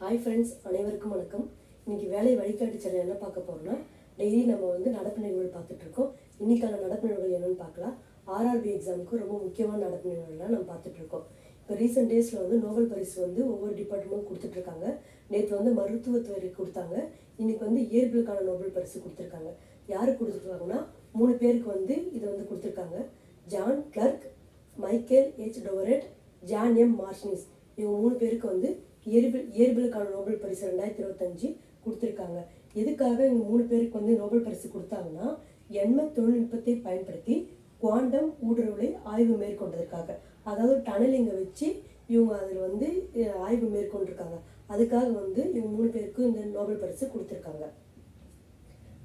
Hi friends அனைவருக்கும் வணக்கம். இன்றைக்கி வேலை வழிகாட்டி சேனல் என்ன பார்க்க போகிறோம்னா டெய்லி நம்ம வந்து நடப்பு நிகழ்வுகள் பார்த்துட்ருக்கோம் இன்றைக்கான இன்னைக்கான நடப்பு நிகழ்வுகள் என்னென்னு பார்க்கலாம். ஆர்ஆர்பி எக்ஸாமுக்கு ரொம்ப முக்கியமான நடப்பு நிகழ்வுகள்லாம் நம்ம பார்த்துட்ருக்கோம் இப்போ ரீசெண்ட் டேஸில் வந்து நோபல் பரிசு வந்து ஒவ்வொரு டிபார்ட்மெண்ட்டும் கொடுத்துட்ருக்காங்க நேற்று வந்து மருத்துவத்துறைக்கு கொடுத்தாங்க. இன்றைக்கி வந்து இயற்பியலுக்கான நோபல் பரிசு கொடுத்துருக்காங்க. யாருக்கு கொடுத்துருக்காங்கன்னா மூணு பேருக்கு வந்து இதை வந்து கொடுத்துருக்காங்க. John Clarke Michel H Devoret John M Martinis இவங்க மூணு பேருக்கு வந்து இயற்பியல் இயற்பியலுக்கான நோபல் பரிசு ரெண்டாயிரத்தி இருபத்தஞ்சு கொடுத்துருக்காங்க. எதுக்காக இவங்க மூணு பேருக்கு வந்து நோபல் பரிசு கொடுத்தாங்கன்னா எண்ம தொழில்நுட்பத்தை பயன்படுத்தி குவாண்டம் ஊடுருவலை ஆய்வு மேற்கொண்டதற்காக. அதாவது டனலிங்கை வச்சு இவங்க அதில் வந்து ஆய்வு மேற்கொண்டிருக்காங்க. அதுக்காக வந்து இவங்க மூணு பேருக்கும் இந்த நோபல் பரிசு கொடுத்துருக்காங்க.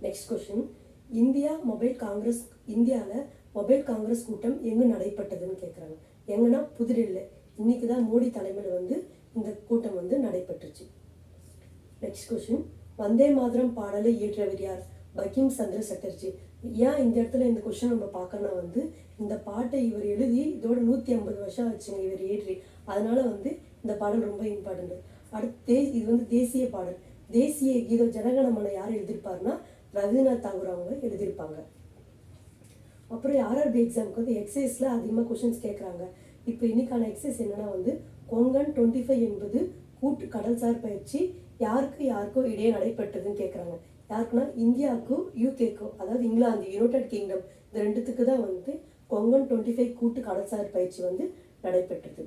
Next question India Mobile Congress இந்தியாவில் மொபைல் காங்கிரஸ் கூட்டம் எங்கே நடைபெற்றதுன்னு கேட்குறாங்க எங்கன்னா புதுடெல்லியில் இன்னைக்கு தான் மோடி தலைமையில் வந்து இந்த கூட்டம் வந்து நடைபெற்றுச்சு. நெக்ஸ்ட் கொஸ்டின் வந்தே மாதிரம் பாடலை இயற்றியவர் யார்? பக்கிம் சந்திர சட்டர்ஜி. ஏன் இந்த இடத்துல இந்த கொஸ்டின் நம்ம பார்க்கணும் வந்து இந்த பாட்டை இவர் எழுதி இதோட நூற்றி ஐம்பது வருஷம் ஆச்சுங்க இவர் ஏற்றி அதனால வந்து இந்த பாடல் ரொம்ப இம்பார்ட்டன்ட் அடுத்து தே இது வந்து தேசிய பாடல். தேசிய கீத ஜனகணமனை யார் எழுதியிருப்பாருன்னா ரவீந்திரநாத் தாகூர் அவங்க எழுதியிருப்பாங்க. அப்புறம் ஆர்ஆர்பி எக்ஸாமுக்கு வந்து எக்ஸசைஸில் அதிகமாக கொஷின்ஸ் கேட்குறாங்க இப்போ இன்னைக்கான எக்ஸசைஸ் என்னென்னா வந்து கொங்கன் டுவெண்ட்டி ஃபைவ் என்பது கூட்டு கடல்சார் பயிற்சி. யாருக்கு யாருக்கோ இடையே நடைபெற்றதுன்னு கேட்குறாங்க யாருக்குன்னா இந்தியாவுக்கும் யூகேக்கும் அதாவது இங்கிலாந்து யுனைடெட் கிங்டம் இந்த ரெண்டுத்துக்கு தான் வந்து கொங்கன் டுவெண்ட்டி ஃபைவ் கூட்டு கடல்சார் பயிற்சி வந்து நடைபெற்றது.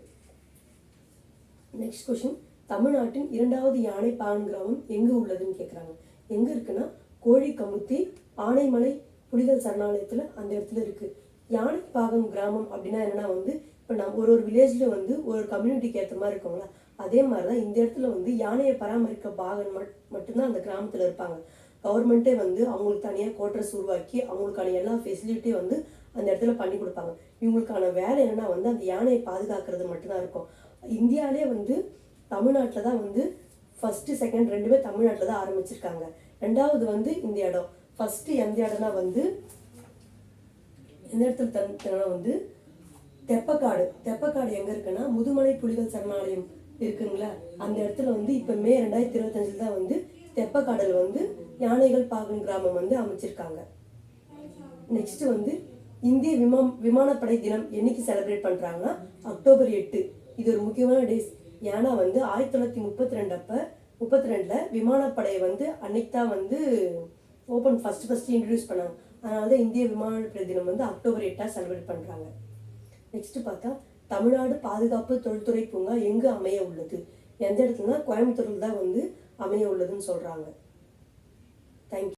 நெக்ஸ்ட் கொஷின் தமிழ்நாட்டின் இரண்டாவது யானை பாகன் கிராமம் எங்கு உள்ளதுன்னு கேட்குறாங்க எங்கே இருக்குன்னா கோழி கமுத்தி ஆனைமலை புலிகள் சரணாலயத்தில் அந்த இடத்துல இருக்கு. யானை பாகம் கிராமம் அப்படின்னா என்னன்னா வந்து இப்போ நம்ம ஒரு ஒரு வில்லேஜில் வந்து ஒரு கம்யூனிட்டிக்கு ஏற்ற மாதிரி இருக்கோங்களா அதே மாதிரி தான் இந்த இடத்துல வந்து யானையை பராமரிக்க பாகன் மட் மட்டும்தான் அந்த கிராமத்தில் இருப்பாங்க. கவர்மெண்ட்டே வந்து அவங்களுக்கு தனியாக குவார்டர்ஸ் உருவாக்கி அவங்களுக்கான எல்லா ஃபெசிலிட்டியும் வந்து அந்த இடத்துல பண்ணி கொடுப்பாங்க. இவங்களுக்கான வேலை என்னன்னா வந்து அந்த யானையை பாதுகாக்கிறது மட்டும்தான் இருக்கும். இந்தியாவிலே வந்து தமிழ்நாட்டில் தான் வந்து ஃபஸ்ட்டு செகண்ட் ரெண்டுமே தமிழ்நாட்டில் தான் ஆரம்பிச்சிருக்காங்க. ரெண்டாவது வந்து இந்த இடம். ஃபஸ்ட்டு எந்த இடம்னா வந்து எந்த இடத்துல தன் வந்து தெப்பக்காடு. தெப்பக்காடு எங்க இருக்குன்னா முதுமலை புலிகள் சரணாலயம் இருக்குங்களா? அந்த இடத்துல வந்து இப்ப மே ரெண்டாயிரத்தி இருபத்தஞ்சில் தான் வந்து தெப்பக்காடில் வந்து யானைகள் பாகன் கிராமம் வந்து அமைச்சிருக்காங்க. நெக்ஸ்ட் வந்து இந்திய விமான விமானப்படை தினம் என்னைக்கு செலிப்ரேட் பண்றாங்கன்னா அக்டோபர் எட்டு. இது ஒரு முக்கியமான டேஸ் ஏன்னா வந்து ஆயிரத்தி தொள்ளாயிரத்தி முப்பத்தி ரெண்டு அப்ப முப்பத்தி ரெண்டில் விமானப்படையை வந்து அன்னைக்கு தான் வந்து ஓப்பன் ஃபர்ஸ்ட் ஃபர்ஸ்ட் இன்ட்ரடியூஸ் பண்ணாங்க. அதனால தான் இந்திய விமானப்படை தினம் வந்து அக்டோபர் எட்டாக செலிப்ரேட் பண்ணுறாங்க நெக்ஸ்ட் பார்த்தா தமிழ்நாடு பாதுகாப்பு தொழில்துறை பூங்கா எங்கு அமைய உள்ளது? எந்த இடத்துலனா கோயம்புத்தூரில் தான் வந்து அமைய உள்ளதுன்னு சொல்கிறாங்க தேங்க்யூ